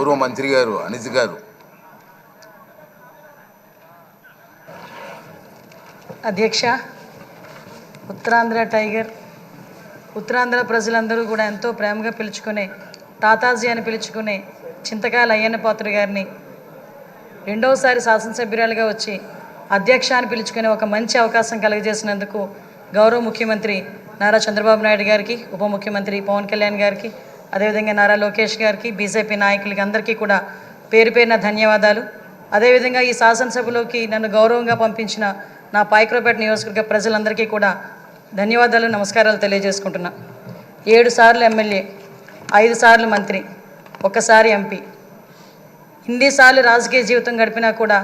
గౌరవ మంత్రి గారు అనిత గారు. అధ్యక్ష ఉత్తరాంధ్ర టైగర్ ఉత్తరాంధ్ర ప్రజలందరూ కూడా ఎంతో ప్రేమగా పిలుచుకునే తాతాజీ అని పిలుచుకునే చింతకాయల అయ్యన్న పాత్రుడు గారిని రెండవసారి శాసనసభ్యురాలుగా వచ్చి అధ్యక్ష అని పిలుచుకునే ఒక మంచి అవకాశం కలుగజేసినందుకు గౌరవ ముఖ్యమంత్రి నారా చంద్రబాబు నాయుడు గారికి ఉప ముఖ్యమంత్రి పవన్ కళ్యాణ్ గారికి అదేవిధంగా నారా లోకేష్ గారికి బీజేపీ నాయకులకి అందరికీ కూడా పేరు పేరున ధన్యవాదాలు. అదేవిధంగా ఈ శాసనసభలోకి నన్ను గౌరవంగా పంపించిన నా పాయక్రోపేట నియోజకవర్గ ప్రజలందరికీ కూడా ధన్యవాదాలు నమస్కారాలు తెలియజేసుకుంటున్నా. ఏడు సార్లు ఎమ్మెల్యే ఐదు సార్లు మంత్రి ఒక్కసారి ఎంపీ. ఇన్నిసార్లు రాజకీయ జీవితం గడిపినా కూడా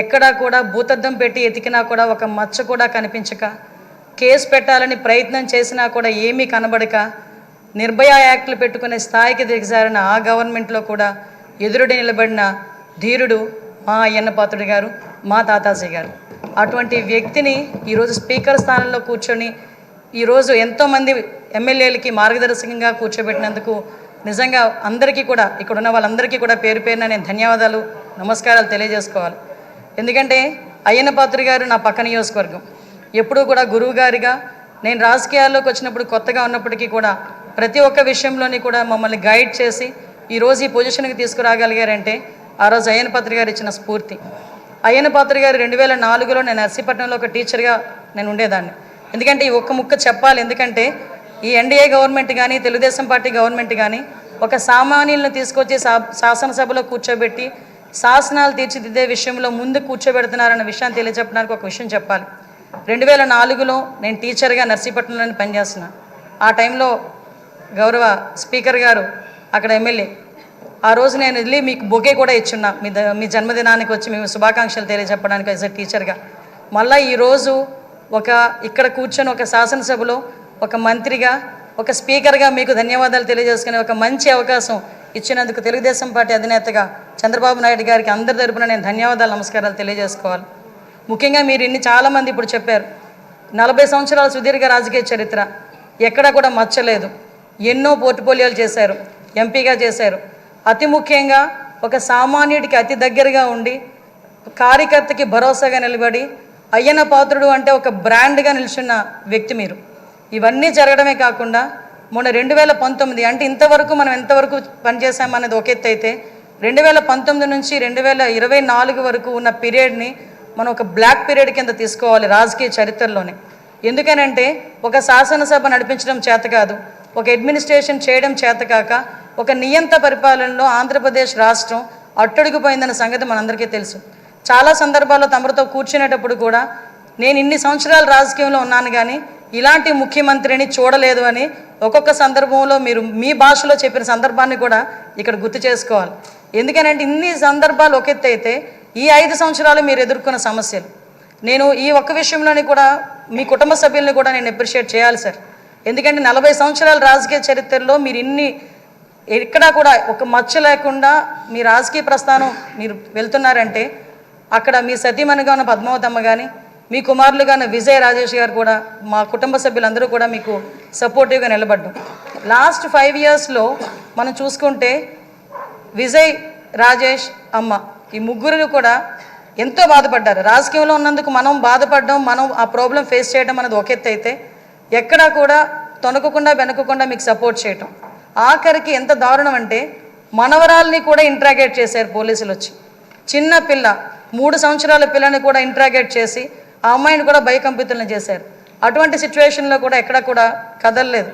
ఎక్కడా కూడా భూతద్దం పెట్టి ఎతికినా కూడా ఒక మచ్చ కూడా కనిపించక కేసు పెట్టాలని ప్రయత్నం చేసినా కూడా ఏమీ కనబడక నిర్భయ యాక్ట్లు పెట్టుకునే స్థాయికి దిగజారిన ఆ గవర్నమెంట్లో కూడా ఎదురుడి నిలబడిన ధీరుడు మా అయ్యన్న పాత్రుడు గారు మా తాతాజీ గారు. అటువంటి వ్యక్తిని ఈరోజు స్పీకర్ స్థానంలో కూర్చొని ఈరోజు ఎంతోమంది ఎమ్మెల్యేలకి మార్గదర్శకంగా కూర్చోబెట్టినందుకు నిజంగా అందరికీ కూడా ఇక్కడ ఉన్న వాళ్ళందరికీ కూడా పేరు పేరున నేను ధన్యవాదాలు నమస్కారాలు తెలియజేసుకోవాలి. ఎందుకంటే అయ్యన్న పాత్ర గారు నా పక్క నియోజకవర్గం. ఎప్పుడూ కూడా గురువు గారిగా నేను రాజకీయాల్లోకి వచ్చినప్పుడు కొత్తగా ఉన్నప్పటికీ కూడా ప్రతి ఒక్క విషయంలోని కూడా మమ్మల్ని గైడ్ చేసి ఈరోజు ఈ పొజిషన్కి తీసుకురాగలిగారంటే ఆ రోజు అయ్యన పాత్ర గారు ఇచ్చిన స్ఫూర్తి. అయ్యన పాత్ర గారు రెండు వేల నాలుగులో నేను నర్సీపట్నంలో ఒక టీచర్గా నేను ఉండేదాన్ని. ఎందుకంటే ఈ ఒక్క ముక్క చెప్పాలి. ఎందుకంటే ఈ ఎన్డీఏ గవర్నమెంట్ కానీ తెలుగుదేశం పార్టీ గవర్నమెంట్ కానీ ఒక సామాన్యులను తీసుకొచ్చి శా శాసనసభలో కూర్చోబెట్టి శాసనాలు తీర్చిదిద్దే విషయంలో ముందు కూర్చోబెడుతున్నారన్న విషయాన్ని తెలియజెప్పడానికి ఒక విషయం చెప్పాలి. రెండు వేల నాలుగులో నేను టీచర్గా నర్సీపట్నంలో పనిచేస్తున్నాను ఆ టైంలో గౌరవ స్పీకర్ గారు అక్కడ ఎమ్మెల్యే. ఆ రోజు నేను వెళ్ళి మీకు బొకే కూడా ఇచ్చున్నా. మీ ద- మీ జన్మదినానికి వచ్చి మేము శుభాకాంక్షలు తెలియజెప్పడానికి యాజ్ అ టీచర్గా మళ్ళీ ఈరోజు ఒక ఇక్కడ కూర్చొని ఒక శాసనసభలో ఒక మంత్రిగా ఒక స్పీకర్గా మీకు ధన్యవాదాలు తెలియజేసుకునే ఒక మంచి అవకాశం ఇచ్చినందుకు తెలుగుదేశం పార్టీ అధినేతగా చంద్రబాబు నాయుడు గారికి అందరి తరపున నేను ధన్యవాదాలు నమస్కారాలు తెలియజేసుకోవాలి. ముఖ్యంగా మీరు ఇన్ని చాలామంది ఇప్పుడు చెప్పారు. నలభై సంవత్సరాల సుదీర్ఘ రాజకీయ చరిత్ర. ఎక్కడా కూడా మచ్చలేదు. ఎన్నో పోర్ట్ఫోలియోలు చేశారు ఎంపీగా చేశారు. అతి ముఖ్యంగా ఒక సామాన్యుడికి అతి దగ్గరగా ఉండి కార్యకర్తకి భరోసాగా నిలబడి అయ్యన పాత్రుడు అంటే ఒక బ్రాండ్గా నిల్చున్న వ్యక్తి మీరు. ఇవన్నీ జరగడమే కాకుండా మొన్న రెండు వేల పంతొమ్మిది అంటే ఇంతవరకు మనం ఎంతవరకు పనిచేసామనేది ఒక ఎత్తు అయితే రెండు వేల పంతొమ్మిది నుంచి రెండు వేల ఇరవై నాలుగు వరకు ఉన్న పీరియడ్ని మనం ఒక బ్లాక్ పీరియడ్ కింద తీసుకోవాలి రాజకీయ చరిత్రలోనే. ఎందుకనంటే ఒక శాసనసభ నడిపించడం చేత కాదు ఒక అడ్మినిస్ట్రేషన్ చేయడం చేతకాక ఒక నియంత పరిపాలనలో ఆంధ్రప్రదేశ్ రాష్ట్రం అట్టడుగుపోయిందన్న సంగతి మనందరికీ తెలుసు. చాలా సందర్భాల్లో తమరితో కూర్చునేటప్పుడు కూడా నేను ఇన్ని సంవత్సరాలు రాజకీయంలో ఉన్నాను కానీ ఇలాంటి ముఖ్యమంత్రిని చూడలేదు అని ఒక్కొక్క సందర్భంలో మీరు మీ భాషలో చెప్పిన సందర్భాన్ని కూడా ఇక్కడ గుర్తు చేసుకోవాలి. ఎందుకనంటే ఇన్ని సందర్భాలు ఒక అయితే ఈ ఐదు సంవత్సరాలు మీరు ఎదుర్కొన్న సమస్యలు. నేను ఈ ఒక్క విషయంలోని కూడా మీ కుటుంబ సభ్యుల్ని కూడా నేను అప్రిషియేట్ చేయాలి సార్. ఎందుకంటే నలభై సంవత్సరాల రాజకీయ చరిత్రలో మీరు ఇన్ని ఎక్కడా కూడా ఒక మచ్చ లేకుండా మీ రాజకీయ ప్రస్థానం మీరు వెళ్తున్నారంటే అక్కడ మీ సతీమణిగా ఉన్న పద్మావతమ్మ కానీ మీ కుమారులుగా ఉన్న విజయ్ రాజేష్ గారు కూడా మా కుటుంబ సభ్యులందరూ కూడా మీకు సపోర్టివ్గా నిలబడ్డం లాస్ట్ ఫైవ్ ఇయర్స్లో మనం చూసుకుంటే విజయ్ రాజేష్ అమ్మ ఈ ముగ్గురు కూడా ఎంతో బాధపడ్డారు. రాజకీయంలో ఉన్నందుకు మనం బాధపడడం మనం ఆ ప్రాబ్లం ఫేస్ చేయడం అనేది ఒక ఎత్తు అయితే ఎక్కడా కూడా తొనకకుండా వెనకకుండా మీకు సపోర్ట్ చేయటం. ఆఖరికి ఎంత దారుణం అంటే మనవరాల్ని కూడా ఇంట్రాగేట్ చేశారు పోలీసులు వచ్చి. చిన్న పిల్ల మూడు సంవత్సరాల పిల్లని కూడా ఇంట్రాగేట్ చేసి ఆ అమ్మాయిని కూడా భయకంపితులను చేశారు. అటువంటి సిచ్యువేషన్లో కూడా ఎక్కడ కూడా కదలలేదు.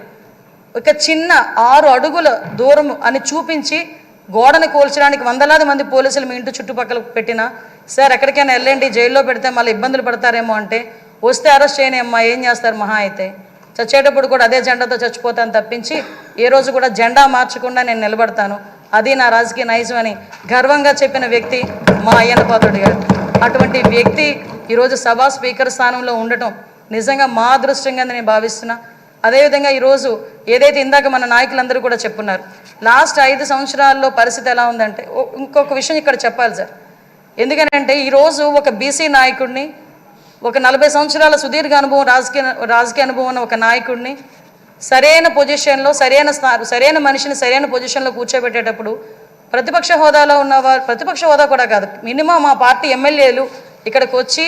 ఒక చిన్న ఆరు అడుగుల దూరం అని చూపించి గోడను కూల్చడానికి వందలాది మంది పోలీసులు మీ ఇంటి చుట్టుపక్కల పెట్టినా సార్ ఎక్కడికైనా వెళ్ళండి జైల్లో పెడితే మళ్ళీ ఇబ్బందులు పడతారేమో అంటే వస్తే అరెస్ట్ చేయని అమ్మా ఏం చేస్తారు మహా అయితే? చచ్చేటప్పుడు కూడా అదే జెండాతో చచ్చిపోతాను తప్పించి ఏ రోజు కూడా జెండా మార్చకుండా నేను నిలబడతాను. అది నా రాజకీయ నైజం అని గర్వంగా చెప్పిన వ్యక్తి మా అయ్యన్న పాత్రుడు గారు. అటువంటి వ్యక్తి ఈరోజు సభా స్పీకర్ స్థానంలో ఉండటం నిజంగా మా అదృష్టంగా నేను భావిస్తున్నా. అదేవిధంగా ఈరోజు ఏదైతే ఇందాక మన నాయకులందరూ కూడా చెప్పున్నారు లాస్ట్ ఐదు సంవత్సరాల్లో పరిస్థితి ఎలా ఉందంటే ఇంకొక విషయం ఇక్కడ చెప్పాలి సార్. ఎందుకనంటే ఈరోజు ఒక బీసీ నాయకుడిని ఒక నలభై సంవత్సరాల సుదీర్ఘ అనుభవం రాజకీయ రాజకీయ అనుభవం ఉన్న ఒక నాయకుడిని సరైన పొజిషన్లో సరైన స్థా సరైన మనిషిని సరైన పొజిషన్లో కూర్చోబెట్టేటప్పుడు ప్రతిపక్ష హోదాలో ఉన్నవారు ప్రతిపక్ష హోదా కూడా కాదు. మినిమం మా పార్టీ ఎమ్మెల్యేలు ఇక్కడికి వచ్చి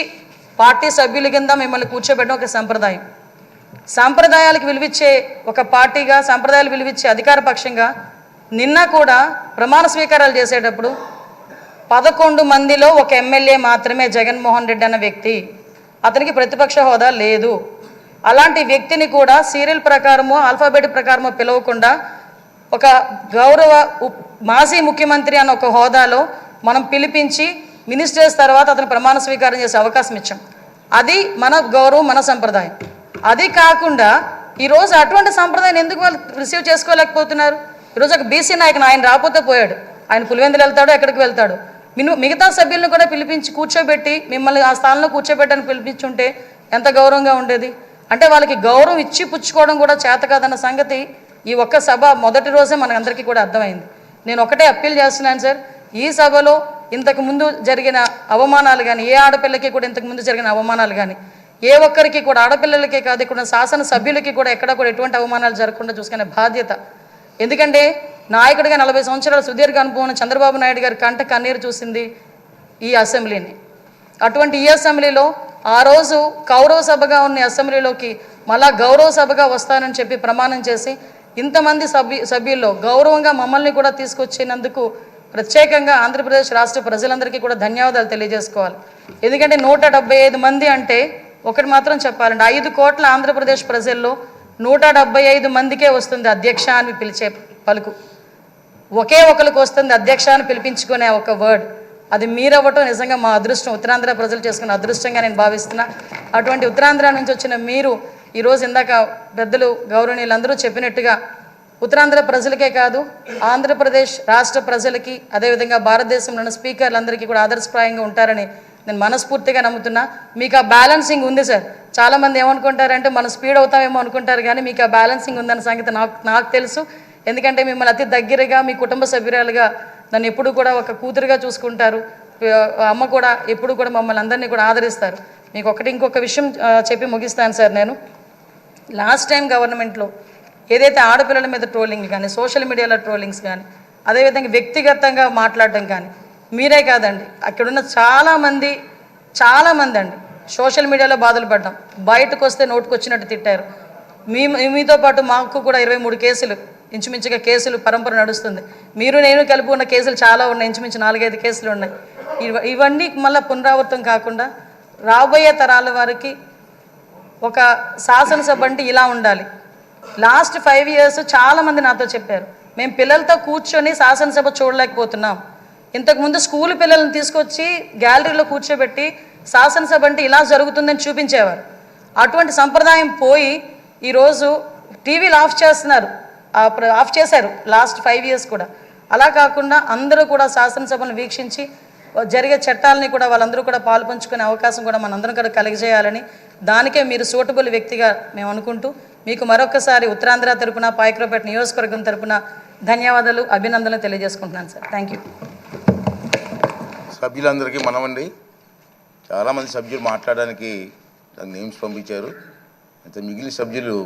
పార్టీ సభ్యుల కింద మిమ్మల్ని కూర్చోబెట్టడం ఒక సంప్రదాయం. సాంప్రదాయాలకు విలువిచ్చే ఒక పార్టీగా సాంప్రదాయాలు విలువిచ్చే అధికార పక్షంగా నిన్న కూడా ప్రమాణ స్వీకారాలు చేసేటప్పుడు పదకొండు మందిలో ఒక ఎమ్మెల్యే మాత్రమే జగన్మోహన్ రెడ్డి అన్న వ్యక్తి అతనికి ప్రతిపక్ష హోదా లేదు. అలాంటి వ్యక్తిని కూడా సీరియల్ ప్రకారమో ఆల్ఫాబెట్ ప్రకారమో పిలవకుండా ఒక గౌరవ మాజీ ముఖ్యమంత్రి అన్న ఒక హోదాలో మనం పిలిపించి మినిస్టర్స్ తర్వాత అతను ప్రమాణ స్వీకారం చేసే అవకాశం ఇచ్చాం. అది మన గౌరవం మన సంప్రదాయం. అది కాకుండా ఈరోజు అటువంటి సంప్రదాయం ఎందుకు వాళ్ళు రిసీవ్ చేసుకోలేకపోతున్నారు? ఈరోజు ఒక బీసీ నాయకుని ఆయన రాకపోతే పోయాడు. ఆయన పులివెందులు వెళ్తాడు ఎక్కడికి వెళ్తాడు? మిను మిగతా సభ్యులను కూడా పిలిపించి కూర్చోబెట్టి మిమ్మల్ని ఆ స్థానంలో కూర్చోబెట్టని పిలిపించుంటే ఎంత గౌరవంగా ఉండేది? అంటే వాళ్ళకి గౌరవం ఇచ్చి పుచ్చుకోవడం కూడా చేత కాదన్న సంగతి ఈ ఒక్క సభ మొదటి రోజే మనందరికీ కూడా అర్థమైంది. నేను ఒకటే అప్పీల్ చేస్తున్నాను సార్ ఈ సభలో ఇంతకు ముందు జరిగిన అవమానాలు కానీ ఏ ఆడపిల్లకి కూడా ఇంతకు ముందు జరిగిన అవమానాలు కానీ ఏ ఒక్కరికి కూడా ఆడపిల్లలకే కాదు ఇక్కడ శాసన సభ్యులకి కూడా ఎక్కడ కూడా ఎటువంటి అవమానాలు జరగకుండా చూసుకునే బాధ్యత. ఎందుకంటే నాయకుడిగా నలభై సంవత్సరాల సుదీర్ఘ అనుభవం చంద్రబాబు నాయుడు గారి కంట కన్నీరు చూసింది ఈ అసెంబ్లీని. అటువంటి ఈ అసెంబ్లీలో ఆ రోజు కౌరవ సభగా ఉన్న అసెంబ్లీలోకి మళ్ళా గౌరవ సభగా వస్తానని చెప్పి ప్రమాణం చేసి ఇంతమంది సభ్యు సభ్యుల్లో గౌరవంగా మమ్మల్ని కూడా తీసుకొచ్చినందుకు ప్రత్యేకంగా ఆంధ్రప్రదేశ్ రాష్ట్ర ప్రజలందరికీ కూడా ధన్యవాదాలు తెలియజేసుకోవాలి. ఎందుకంటే నూట డెబ్బై ఐదు మంది అంటే ఒకటి మాత్రం చెప్పాలండి. ఐదు కోట్ల ఆంధ్రప్రదేశ్ ప్రజల్లో నూట డెబ్బై ఐదు మందికే వస్తుంది అధ్యక్ష అని పిలిచే పలుకు. ఒకే ఒకరికి వస్తుంది అధ్యక్ష అని పిలిపించుకునే ఒక వర్డ్ అది మీరవ్వటం నిజంగా మా అదృష్టం. ఉత్తరాంధ్ర ప్రజలు చేసుకున్న అదృష్టంగా నేను భావిస్తున్నా. అటువంటి ఉత్తరాంధ్ర నుంచి వచ్చిన మీరు ఈరోజు ఇందాక పెద్దలు గౌరవనీయులందరూ చెప్పినట్టుగా ఉత్తరాంధ్ర ప్రజలకే కాదు ఆంధ్రప్రదేశ్ రాష్ట్ర ప్రజలకి అదేవిధంగా భారతదేశంలోని స్పీకర్లందరికీ కూడా ఆదర్శప్రాయంగా ఉంటారని నేను మనస్ఫూర్తిగా నమ్ముతున్నా. మీకు ఆ బ్యాలెన్సింగ్ ఉంది సార్. చాలామంది ఏమనుకుంటారంటే మనం స్పీడ్ అవుతామేమో అనుకుంటారు కానీ మీకు ఆ బ్యాలెన్సింగ్ ఉందన్న సంగతి నాకు నాకు తెలుసు. ఎందుకంటే మిమ్మల్ని అతి దగ్గరగా మీ కుటుంబ సభ్యురాలుగా నన్ను ఎప్పుడు కూడా ఒక కూతురుగా చూసుకుంటారు. అమ్మ కూడా ఎప్పుడు కూడా మమ్మల్ని అందరినీ కూడా ఆదరిస్తారు. మీకు ఒకటి ఇంకొక విషయం చెప్పి ముగిస్తాను సార్ నేను. లాస్ట్ టైం గవర్నమెంట్లో ఏదైతే ఆడపిల్లల మీద ట్రోలింగ్ కానీ సోషల్ మీడియాలో ట్రోలింగ్స్ కానీ అదేవిధంగా వ్యక్తిగతంగా మాట్లాడడం కానీ మీరే కాదండి. అక్కడున్న చాలామంది చాలామంది అండి సోషల్ మీడియాలో బాధలు పడ్డాం. బయటకు వస్తే నోటుకు వచ్చినట్టు తిట్టారు. మీ మీతో పాటు మాకు కూడా ఇరవై మూడు కేసులు ఇంచుమించుగా కేసులు పరంపర నడుస్తుంది. మీరు నేను కలిపి ఉన్న కేసులు చాలా ఉన్నాయి. ఇంచుమించు నాలుగైదు కేసులు ఉన్నాయి. ఇవన్నీ మళ్ళీ పునరావృతం కాకుండా రాబోయే తరాల వారికి ఒక శాసనసభ అంటే ఇలా ఉండాలి. లాస్ట్ ఫైవ్ ఇయర్స్ చాలామంది నాతో చెప్పారు. మేము పిల్లలతో కూర్చొని శాసనసభ చూడలేకపోతున్నాం. ఇంతకుముందు స్కూల్ పిల్లల్ని తీసుకొచ్చి గ్యాలరీలో కూర్చోబెట్టి శాసనసభ అంటే ఇలా జరుగుతుందని చూపించేవారు. అటువంటి సంప్రదాయం పోయి ఈరోజు టీవీలు ఆఫ్ చేస్తున్నారు. ఆఫ్ చేశారు లాస్ట్ ఫైవ్ ఇయర్స్ కూడా. అలా కాకుండా అందరూ కూడా శాసనసభను వీక్షించి జరిగే చట్టాలని కూడా వాళ్ళందరూ కూడా పాల్పంచుకునే అవకాశం కూడా మనందరం కూడా కలిగజేయాలని దానికే మీరు సూటబుల్ వ్యక్తిగా మేము అనుకుంటూ మీకు మరొకసారి ఉత్తరాంధ్ర తరపున పాయక్రోపేట నియోజకవర్గం తరపున ధన్యవాదాలు అభినందనలు తెలియజేసుకుంటున్నాను సార్. థ్యాంక్ యూ సభ్యులందరికీ మనమండి చాలామంది సభ్యులు మాట్లాడడానికి నాకు నేమ్స్ పంపించారు. అయితే మిగిలిన సభ్యులు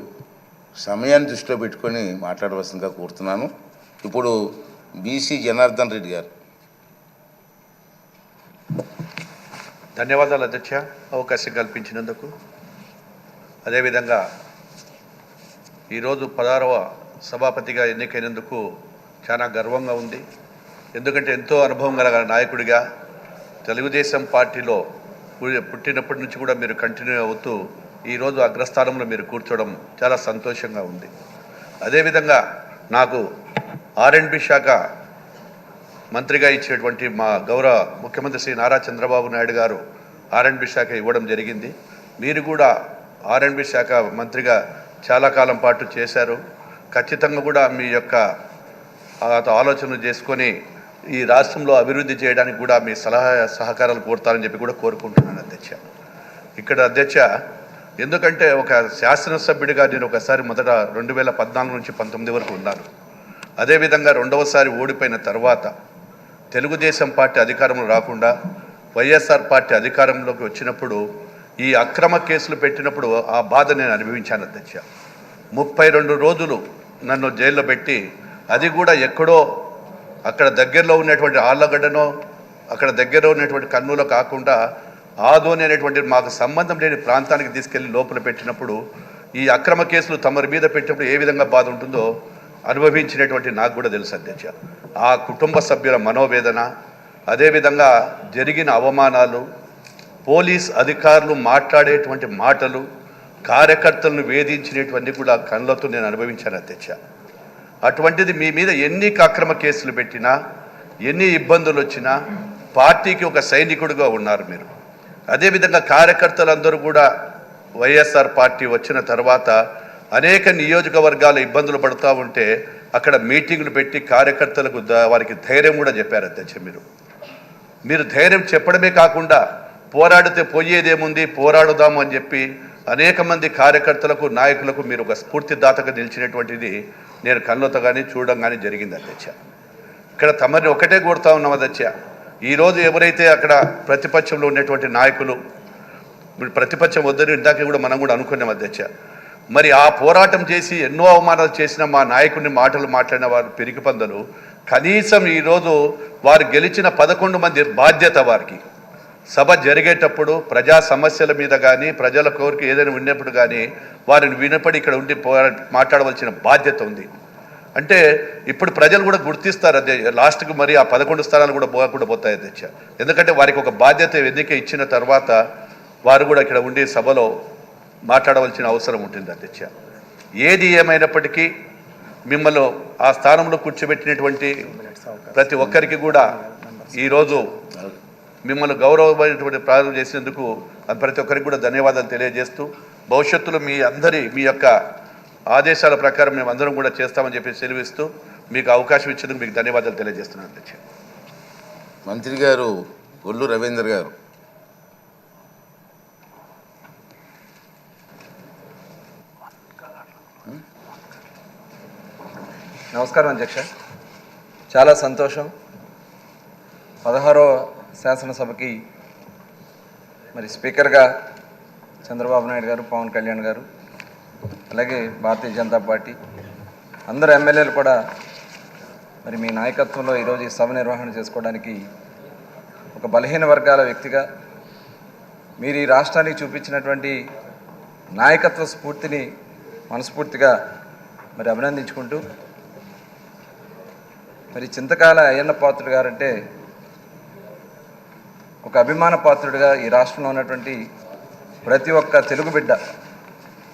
సమయాన్ని దృష్టిలో పెట్టుకొని మాట్లాడవలసిందిగా కోరుతున్నాను. ఇప్పుడు బీసీ జనార్దన్ రెడ్డి గారు. ధన్యవాదాలు అధ్యక్ష. అవకాశం కల్పించినందుకు. అదేవిధంగా ఈరోజు పదహారవ సభాపతిగా ఎన్నికైనందుకు చాలా గర్వంగా ఉంది. ఎందుకంటే ఎంతో అనుభవం గల నాయకుడిగా తెలుగుదేశం పార్టీలో పుట్టినప్పటి నుంచి కూడా మీరు కంటిన్యూ అవుతూ ఈరోజు అగ్రస్థానంలో మీరు కూర్చోవడం చాలా సంతోషంగా ఉంది. అదేవిధంగా నాకు ఆర్ఎండ్బి శాఖ మంత్రిగా ఇచ్చేటువంటి మా గౌరవ ముఖ్యమంత్రి శ్రీ నారా చంద్రబాబు నాయుడు గారు ఆర్ఎండ్బి శాఖ ఇవ్వడం జరిగింది. మీరు కూడా ఆర్ఎండ్బి శాఖ మంత్రిగా చాలా కాలం పాటు చేశారు. ఖచ్చితంగా కూడా మీ యొక్క ఆలోచన ఆలోచనలు చేసుకొని ఈ రాష్ట్రంలో అభివృద్ధి చేయడానికి కూడా మీ సలహా సహకారాలు కోరుతారని చెప్పి కూడా కోరుకుంటున్నాను అధ్యక్ష. ఇక్కడ అధ్యక్ష ఎందుకంటే ఒక శాసనసభ్యుడిగా నేను ఒకసారి మొదట రెండు వేల పద్నాలుగు నుంచి పంతొమ్మిది వరకు ఉన్నాను. అదేవిధంగా రెండవసారి ఓడిపోయిన తర్వాత తెలుగుదేశం పార్టీ అధికారంలో రాకుండా వైఎస్ఆర్ పార్టీ అధికారంలోకి వచ్చినప్పుడు ఈ అక్రమ కేసులు పెట్టినప్పుడు ఆ బాధ నేను అనుభవించాను అధ్యక్ష. ముప్పై రెండు రోజులు నన్ను జైల్లో పెట్టి అది కూడా ఎక్కడో అక్కడ దగ్గరలో ఉన్నటువంటి ఆళ్ళగడ్డనో అక్కడ దగ్గరలో ఉన్నటువంటి కర్నూలు కాకుండా ఆదోని అనేటువంటి మాకు సంబంధం లేని ప్రాంతానికి తీసుకెళ్ళి లోపల పెట్టినప్పుడు ఈ అక్రమ కేసులు తమరి మీద పెట్టినప్పుడు ఏ విధంగా బాధ ఉంటుందో అనుభవించినటువంటి నాకు కూడా తెలుసు అధ్యక్ష. ఆ కుటుంబ సభ్యుల మనోవేదన అదేవిధంగా జరిగిన అవమానాలు పోలీస్ అధికారులు మాట్లాడేటువంటి మాటలు కార్యకర్తలను వేధించినటువంటి కూడా కళ్ళతో నేను అనుభవించాను అధ్యక్ష. అటువంటిది మీ మీద ఎన్ని అక్రమ కేసులు పెట్టినా ఎన్ని ఇబ్బందులు వచ్చినా పార్టీకి ఒక సైనికుడిగా ఉన్నారు మీరు. అదేవిధంగా కార్యకర్తలందరూ కూడా వైఎస్ఆర్ పార్టీ వచ్చిన తర్వాత అనేక నియోజకవర్గాల ఇబ్బందులు పడుతూ ఉంటే అక్కడ మీటింగ్లు పెట్టి కార్యకర్తలకు వారికి ధైర్యం కూడా చెప్పారు అధ్యక్ష మీరు. మీరు ధైర్యం చెప్పడమే కాకుండా పోరాడితే పోయేదేముంది పోరాడుదాము అని చెప్పి అనేక మంది కార్యకర్తలకు నాయకులకు మీరు ఒక స్ఫూర్తిదాతగా నిలిచినటువంటిది నేను కళ్ళతో కానీ చూడడం కానీ జరిగింది అధ్యక్ష. ఇక్కడ తమరిని ఒకటే కోరుతా ఉన్నాం అధ్యక్ష. ఈరోజు ఎవరైతే అక్కడ ప్రతిపక్షంలో ఉన్నటువంటి నాయకులు ఇప్పుడు ప్రతిపక్షం వద్దని ఇందాక కూడా మనం కూడా అనుకున్నాం అధ్యక్ష. మరి ఆ పోరాటం చేసి ఎన్నో అవమానాలు చేసిన మా నాయకుడిని మాటలు మాట్లాడిన వారు పెరిగి పందరు. కనీసం ఈరోజు వారు గెలిచిన పదకొండు మంది బాధ్యత వారికి. సభ జరిగేటప్పుడు ప్రజా సమస్యల మీద కానీ ప్రజల కోరిక ఏదైనా ఉన్నప్పుడు కానీ వారిని వినపడి ఇక్కడ ఉండి పోరా మాట్లాడవలసిన బాధ్యత ఉంది. అంటే ఇప్పుడు ప్రజలు కూడా గుర్తిస్తారు అదే. లాస్ట్కి మరి ఆ పదకొండు స్థానాలు కూడా పోకుండా పోతాయి అధ్యక్ష ఎందుకంటే వారికి ఒక బాధ్యత ఎన్నిక ఇచ్చిన తర్వాత వారు కూడా ఇక్కడ ఉండి సభలో మాట్లాడవలసిన అవసరం ఉంటుంది అధ్యక్ష ఏది ఏమైనప్పటికీ మిమ్మల్ని ఆ స్థానంలో కూర్చోబెట్టినటువంటి ప్రతి ఒక్కరికి కూడా ఈరోజు మిమ్మల్ని గౌరవమైనటువంటి ప్రారంభం చేసినందుకు ప్రతి ఒక్కరికి కూడా ధన్యవాదాలు తెలియజేస్తూ భవిష్యత్తులో మీ అందరి మీ యొక్క ఆదేశాల ప్రకారం మేము అందరం కూడా చేస్తామని చెప్పి సెలవిస్తూ మీకు అవకాశం ఇచ్చేందుకు మీకు ధన్యవాదాలు తెలియజేస్తున్నాను అధ్యక్ష. మంత్రి గారు ఒల్లు రవీందర్ గారు. నమస్కారం అధ్యక్ష. చాలా సంతోషం. పదహారో శాసనసభకి మరి స్పీకర్గా చంద్రబాబు నాయుడు గారు పవన్ కళ్యాణ్ గారు అలాగే భారతీయ జనతా పార్టీ అందరు ఎమ్మెల్యేలు కూడా మరి మీ నాయకత్వంలో ఈరోజు ఈ సభ నిర్వహణ చేసుకోవడానికి ఒక బలహీన వర్గాల వ్యక్తిగా మీరు ఈ రాష్ట్రానికి చూపించినటువంటి నాయకత్వ స్ఫూర్తిని మనస్ఫూర్తిగా మరి అభినందించుకుంటూ మరి చింతకాల అయ్యన్న పాత్రుడు గారంటే ఒక అభిమాన పాత్రుడిగా ఈ రాష్ట్రంలో ఉన్నటువంటి ప్రతి ఒక్క తెలుగు బిడ్డ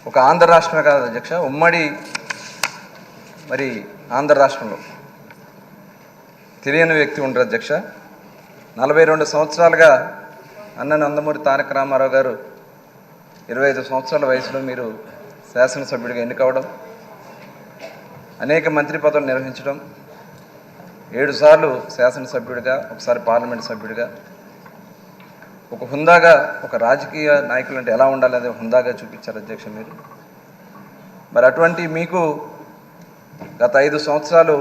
ఒక ఆంధ్ర రాష్ట్రమే కాదు అధ్యక్ష ఉమ్మడి మరి ఆంధ్ర రాష్ట్రంలో తెలియని వ్యక్తి ఉండరు అధ్యక్ష. నలభై రెండు సంవత్సరాలుగా అన్న నందమూరి తారక రామారావు గారు ఇరవై ఐదు సంవత్సరాల వయసులో మీరు శాసనసభ్యుడిగా ఎన్నికవడం అనేక మంత్రి పదవులు నిర్వహించడం ఏడు సార్లు శాసనసభ్యుడిగా ఒకసారి పార్లమెంట్ సభ్యుడిగా ఒక హుందాగా ఒక రాజకీయ నాయకులు అంటే ఎలా ఉండాలనేది హుందాగా చూపించారు అధ్యక్ష మీరు? మరి అటువంటి మీకు గత ఐదు సంవత్సరాలు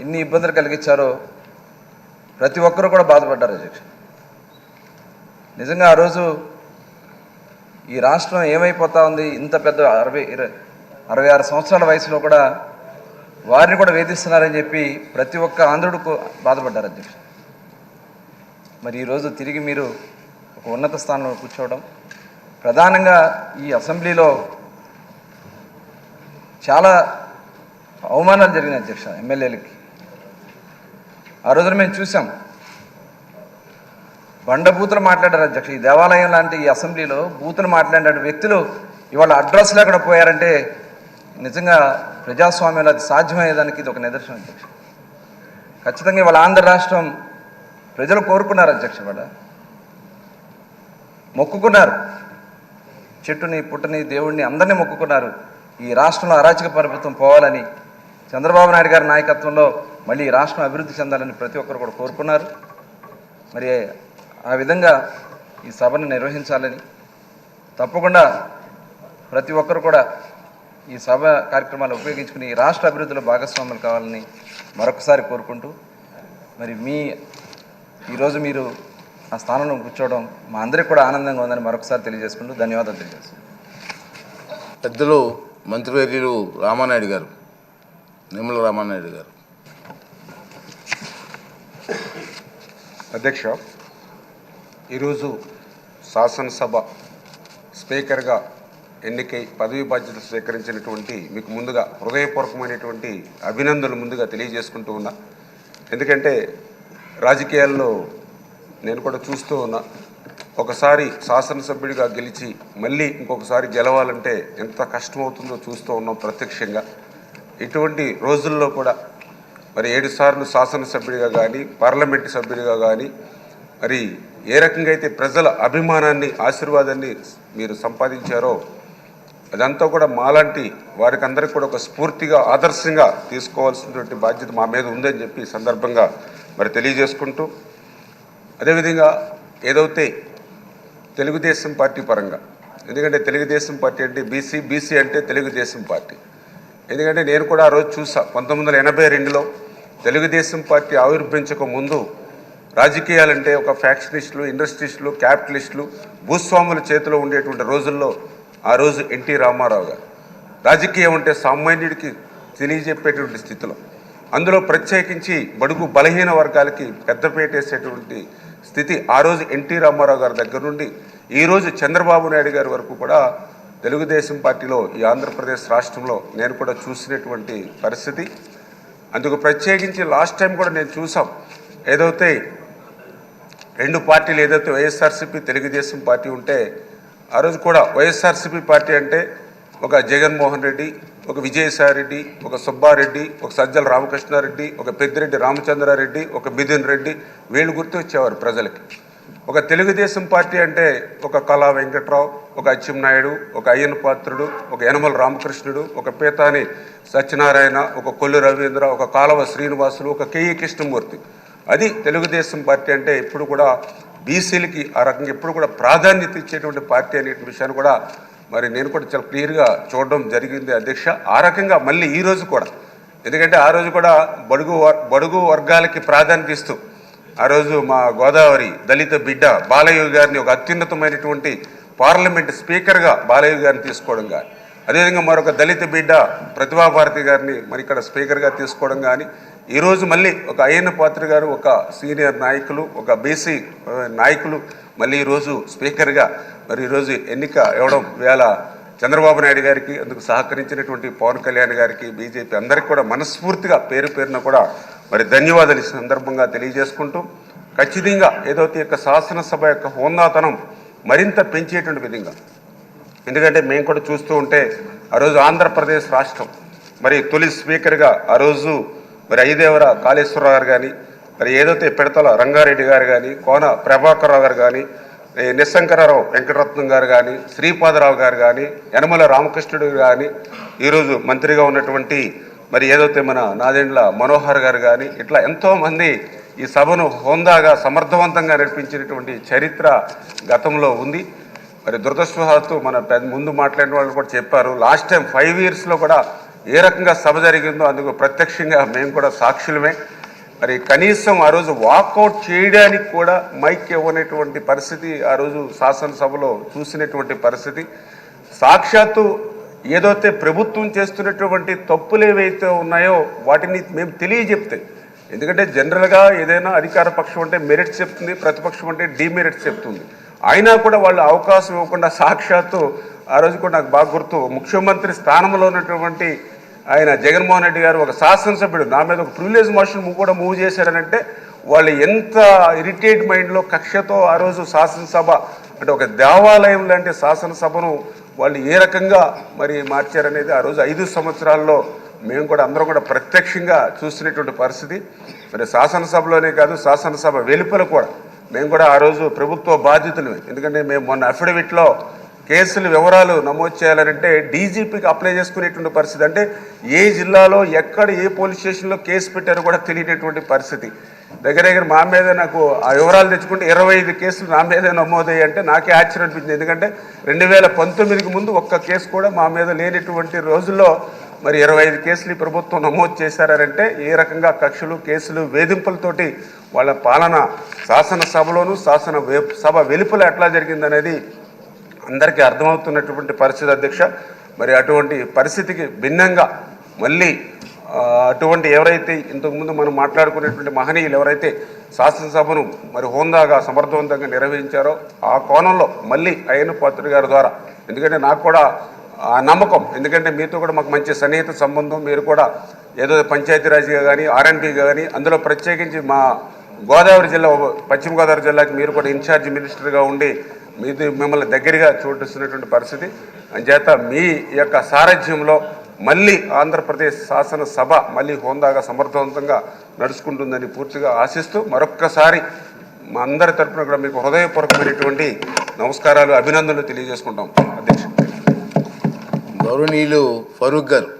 ఎన్ని ఇబ్బందులు కలిగించారో ప్రతి ఒక్కరూ కూడా బాధపడ్డారు అధ్యక్ష. నిజంగా ఆ రోజు ఈ రాష్ట్రం ఏమైపోతా ఉంది? ఇంత పెద్ద అరవై అరవై ఆరు సంవత్సరాల వయసులో కూడా వారిని కూడా వేధిస్తున్నారని చెప్పి ప్రతి ఒక్క ఆంధ్రుడుకు బాధపడ్డారు అధ్యక్ష. మరి ఈరోజు తిరిగి మీరు ఒక ఉన్నత స్థానంలో కూర్చోవడం. ప్రధానంగా ఈ అసెంబ్లీలో చాలా అవమానాలు జరిగినాయి అధ్యక్ష ఎమ్మెల్యేలకి. ఆ రోజున మేము చూసాం. బండబూతులు మాట్లాడారు అధ్యక్ష. ఈ దేవాలయం లాంటి ఈ అసెంబ్లీలో బూతులు మాట్లాడిన వ్యక్తులు ఇవాళ అడ్రస్ లేకుండా పోయారంటే నిజంగా ప్రజాస్వామ్యంలో అది సాధ్యమయ్యేదానికి ఇది ఒక నిదర్శనం అధ్యక్ష. ఖచ్చితంగా ఇవాళ ఆంధ్ర రాష్ట్రం ప్రజలు కోరుకున్నారు అధ్యక్ష ఇవాళ. మొక్కుకున్నారు. చెట్టుని పుట్టని దేవుణ్ణి అందరినీ మొక్కుకున్నారు. ఈ రాష్ట్రంలో అరాచక ప్రభుత్వం పోవాలని చంద్రబాబు నాయుడు గారి నాయకత్వంలో మళ్ళీ ఈ రాష్ట్రం అభివృద్ధి చెందాలని ప్రతి ఒక్కరు కూడా కోరుకున్నారు. మరి ఆ విధంగా ఈ సభను నిర్వహించాలని తప్పకుండా ప్రతి ఒక్కరు కూడా ఈ సభ కార్యక్రమాలు ఉపయోగించుకుని ఈ రాష్ట్ర అభివృద్ధిలో భాగస్వాములు కావాలని మరొకసారి కోరుకుంటూ మరి మీ ఈరోజు మీరు ఆ స్థానంలో కూర్చోవడం మా అందరికి కూడా ఆనందంగా ఉందని మరొకసారి తెలియజేసుకుంటూ ధన్యవాదాలు తెలియజేస్తున్నాను. పెద్దలు మంత్రివర్యులు రామానాయుడు గారు నిమ్మల రామానాయుడు గారు. అధ్యక్ష ఈరోజు శాసనసభ స్పీకర్గా ఎన్నికై పదవి బాధ్యత స్వీకరించినటువంటి మీకు ముందుగా హృదయపూర్వకమైనటువంటి అభినందనలు ముందుగా తెలియజేసుకుంటూ ఉన్నా. ఎందుకంటే రాజకీయాల్లో నేను కూడా చూస్తూ ఉన్నా. ఒకసారి శాసనసభ్యుడిగా గెలిచి మళ్ళీ ఇంకొకసారి గెలవాలంటే ఎంత కష్టమవుతుందో చూస్తూ ఉన్నాం ప్రత్యక్షంగా. ఇటువంటి రోజుల్లో కూడా మరి ఏడు సార్లు శాసనసభ్యుడిగా కానీ పార్లమెంటు సభ్యుడిగా కానీ మరి ఏ రకంగా అయితే ప్రజల అభిమానాన్ని ఆశీర్వాదాన్ని మీరు సంపాదించారో అదంతా కూడా మాలాంటి వారికి అందరికీ కూడా ఒక స్ఫూర్తిగా ఆదర్శంగా తీసుకోవాల్సినటువంటి బాధ్యత మా మీద ఉందని చెప్పి సందర్భంగా మరి తెలియజేసుకుంటూ అదేవిధంగా ఏదైతే తెలుగుదేశం పార్టీ పరంగా ఎందుకంటే తెలుగుదేశం పార్టీ అంటే బీసీ బీసీ అంటే తెలుగుదేశం పార్టీ. ఎందుకంటే నేను కూడా ఆ రోజు చూసా పంతొమ్మిది వందల ఎనభై రెండులో తెలుగుదేశం పార్టీ ఆవిర్భవించక ముందు రాజకీయాలంటే ఒక ఫ్యాక్షనిస్టులు ఇండస్ట్రీస్టులు క్యాపిటలిస్టులు భూస్వాముల చేతిలో ఉండేటువంటి రోజుల్లో ఆ రోజు ఎన్టీ రామారావు గారు. రాజకీయం అంటే సామాన్యుడికి తెలియజెప్పేటువంటి స్థితిలో. అందులో ప్రత్యేకించి బడుగు బలహీన వర్గాలకి పెద్దపేటేసేటువంటి స్థితి ఆ రోజు ఎన్టీ రామారావు గారి దగ్గర నుండి ఈరోజు చంద్రబాబు నాయుడు గారి వరకు కూడా తెలుగుదేశం పార్టీలో ఈ ఆంధ్రప్రదేశ్ రాష్ట్రంలో నేను కూడా చూసినటువంటి పరిస్థితి. అందుకు ప్రత్యేకించి లాస్ట్ టైం కూడా నేను చూసాం ఏదైతే రెండు పార్టీలు ఏదైతే వైఎస్ఆర్సీపీ తెలుగుదేశం పార్టీ ఉంటే ఆ రోజు కూడా వైఎస్ఆర్సీపీ పార్టీ అంటే ఒక జగన్మోహన్ రెడ్డి ఒక విజయసాయిరెడ్డి ఒక సుబ్బారెడ్డి ఒక సజ్జల రామకృష్ణారెడ్డి ఒక పెద్దిరెడ్డి రామచంద్రారెడ్డి ఒక మిథున్ రెడ్డి వీళ్ళు గుర్తు వచ్చేవారు ప్రజలకి. ఒక తెలుగుదేశం పార్టీ అంటే ఒక కళా వెంకట్రావు ఒక అచ్చెన్నాయుడు ఒక అయ్యన పాత్రుడు ఒక యనమల రామకృష్ణుడు ఒక పీతాని సత్యనారాయణ ఒక కొల్లు రవీంద్ర ఒక కాలవ శ్రీనివాసులు ఒక కేఈ కృష్ణమూర్తి. అది తెలుగుదేశం పార్టీ అంటే ఎప్పుడు కూడా బీసీలకి ఆ రకంగా ఎప్పుడు కూడా ప్రాధాన్యత ఇచ్చేటువంటి పార్టీ అనే విషయాన్ని కూడా మరి నేను కూడా చాలా క్లియర్గా చూడడం జరిగింది అధ్యక్ష. ఆ రకంగా మళ్ళీ ఈ రోజు కూడా. ఎందుకంటే ఆ రోజు కూడా బడుగు వర్- బడుగు వర్గాలకి ప్రాధాన్యత ఇస్తూ ఆ రోజు మా గోదావరి దళిత బిడ్డ బాలయ్య గారిని ఒక అత్యున్నతమైనటువంటి పార్లమెంట్ స్పీకర్గా బాలయ్య గారిని తీసుకోవడం కానీ అదేవిధంగా మరొక దళిత బిడ్డ ప్రతిభాభారతి గారిని మరి ఇక్కడ స్పీకర్గా తీసుకోవడం కానీ ఈరోజు మళ్ళీ ఒక అయ్యన్న పాత్ర గారు ఒక సీనియర్ నాయకులు ఒక బీసీ నాయకులు మళ్ళీ ఈరోజు స్పీకర్గా మరి ఈరోజు ఎన్నిక ఇవ్వడం వేళ చంద్రబాబు నాయుడు గారికి అందుకు సహకరించినటువంటి పవన్ కళ్యాణ్ గారికి బీజేపీ అందరికీ కూడా మనస్ఫూర్తిగా పేరు పేరున కూడా మరి ధన్యవాదాలు ఈ సందర్భంగా తెలియజేసుకుంటూ ఖచ్చితంగా ఏదైతే యొక్క శాసనసభ యొక్క హోందాతనం మరింత పెంచేటువంటి విధంగా ఎందుకంటే మేము కూడా చూస్తూ ఉంటే ఆ రోజు ఆంధ్రప్రదేశ్ రాష్ట్రం మరి తొలి స్పీకర్గా ఆ రోజు మరి ఐదేవర కాళేశ్వరరావు గారు కానీ మరి ఏదైతే పిడతల రంగారెడ్డి గారు కానీ కోన ప్రభాకర్రావు గారు కానీ ఈ నిస్సంకరరావు వెంకటరత్నం గారు కానీ శ్రీపాదరావు గారు కానీ యనమల రామకృష్ణుడు కానీ ఈరోజు మంత్రిగా ఉన్నటువంటి మరి ఏదైతే మన నాదెండ్ల మనోహర్ గారు కానీ ఇట్లా ఎంతోమంది ఈ సభను హోందాగా సమర్థవంతంగా నడిపించినటువంటి చరిత్ర గతంలో ఉంది. మరి దురదృష్టవశాత్తు మన పెద్ద ముందు మాట్లాడిన వాళ్ళు కూడా చెప్పారు లాస్ట్ టైం ఫైవ్ ఇయర్స్లో కూడా ఏ రకంగా సభ జరిగిందో అందుకు ప్రత్యక్షంగా మేము కూడా సాక్షులమే. మరి కనీసం ఆ రోజు వాకౌట్ చేయడానికి కూడా మైక్ ఇవ్వనటువంటి పరిస్థితి ఆ రోజు శాసనసభలో చూసినటువంటి పరిస్థితి. సాక్షాత్తు ఏదైతే ప్రభుత్వం చేస్తున్నటువంటి తప్పులు ఏవైతే ఉన్నాయో వాటిని మేము తెలియజెప్తే ఎందుకంటే జనరల్గా ఏదైనా అధికార పక్షం అంటే మెరిట్స్ చెప్తుంది ప్రతిపక్షం అంటే డిమెరిట్స్ చెప్తుంది. అయినా కూడా వాళ్ళు అవకాశం ఇవ్వకుండా సాక్షాత్తు ఆ రోజు కూడా నాకు బాగా గుర్తు ముఖ్యమంత్రి స్థానంలో ఉన్నటువంటి ఆయన జగన్మోహన్ రెడ్డి గారు ఒక శాసనసభ్యుడు. నా మీద ఒక ప్రివిలేజ్ మోషన్ కూడా మూవ్ చేశారనంటే వాళ్ళు ఎంత ఇరిటేట్ మైండ్లో కక్షతో ఆ రోజు శాసనసభ అంటే ఒక దేవాలయం లాంటి శాసనసభను వాళ్ళు ఏ రకంగా మరి మార్చారనేది ఆ రోజు ఐదు సంవత్సరాల్లో మేము కూడా అందరం కూడా ప్రత్యక్షంగా చూసినటువంటి పరిస్థితి. మరి శాసనసభలోనే కాదు శాసనసభ వెలుపల కూడా మేము కూడా ఆ రోజు ప్రభుత్వ బాధ్యతలు ఎందుకంటే మేము మొన్న అఫిడవిట్లో కేసుల వివరాలు నమోదు చేయాలంటే డీజీపీకి అప్లై చేసుకునేటువంటి పరిస్థితి. అంటే ఏ జిల్లాలో ఎక్కడ ఏ పోలీస్ స్టేషన్లో కేసు పెట్టారో కూడా తెలియనటువంటి పరిస్థితి. దగ్గర దగ్గర మా మీద నాకు ఆ వివరాలు తెచ్చుకుంటే ఇరవై ఐదు కేసులు నా మీదే నమోదయ్యాయి అంటే నాకే ఆశ్చర్యం అనిపించింది. ఎందుకంటే రెండు వేల పంతొమ్మిదికి ముందు ఒక్క కేసు కూడా మా మీద లేనటువంటి రోజుల్లో మరి ఇరవై ఐదు కేసులు ఈ ప్రభుత్వం నమోదు చేశారంటే ఏ రకంగా కక్షలు కేసులు వేధింపులతోటి వాళ్ళ పాలన శాసనసభలోను శాసన వే- సభ వెలుపల ఎట్లా జరిగిందనేది అందరికీ అర్థమవుతున్నటువంటి పరిస్థితి అధ్యక్ష. మరి అటువంటి పరిస్థితికి భిన్నంగా మళ్ళీ అటువంటి ఎవరైతే ఇంతకుముందు మనం మాట్లాడుకునేటువంటి మహనీయులు ఎవరైతే శాసనసభను మరి హోందాగా సమర్థవంతంగా నిర్వహించారో ఆ కోణంలో మళ్ళీ అయ్యన్న పాత్రుడు గారి ద్వారా ఎందుకంటే నాకు కూడా ఆ నమ్మకం. ఎందుకంటే మీతో కూడా మాకు మంచి సన్నిహిత సంబంధం. మీరు కూడా ఏదో పంచాయతీరాజ్గా కానీ ఆర్ఎన్బిగా కానీ అందులో ప్రత్యేకించి మా గోదావరి జిల్లా పశ్చిమ గోదావరి జిల్లాకి మీరు కూడా ఇన్ఛార్జ్ మినిస్టర్గా ఉండి మీది మిమ్మల్ని దగ్గరగా చూపిస్తున్నటువంటి పరిస్థితి. అంచేత మీ యొక్క సారథ్యంలో మళ్ళీ ఆంధ్రప్రదేశ్ శాసనసభ మళ్ళీ హోందాగా సమర్థవంతంగా నడుచుకుంటుందని పూర్తిగా ఆశిస్తూ మరొక్కసారి మా అందరి తరపున కూడా మీకు హృదయపూర్వకమైనటువంటి నమస్కారాలు అభినందనలు తెలియజేసుకుంటాం. అధ్యక్ష. గౌరవనీయులు ఫరూక్ గారు.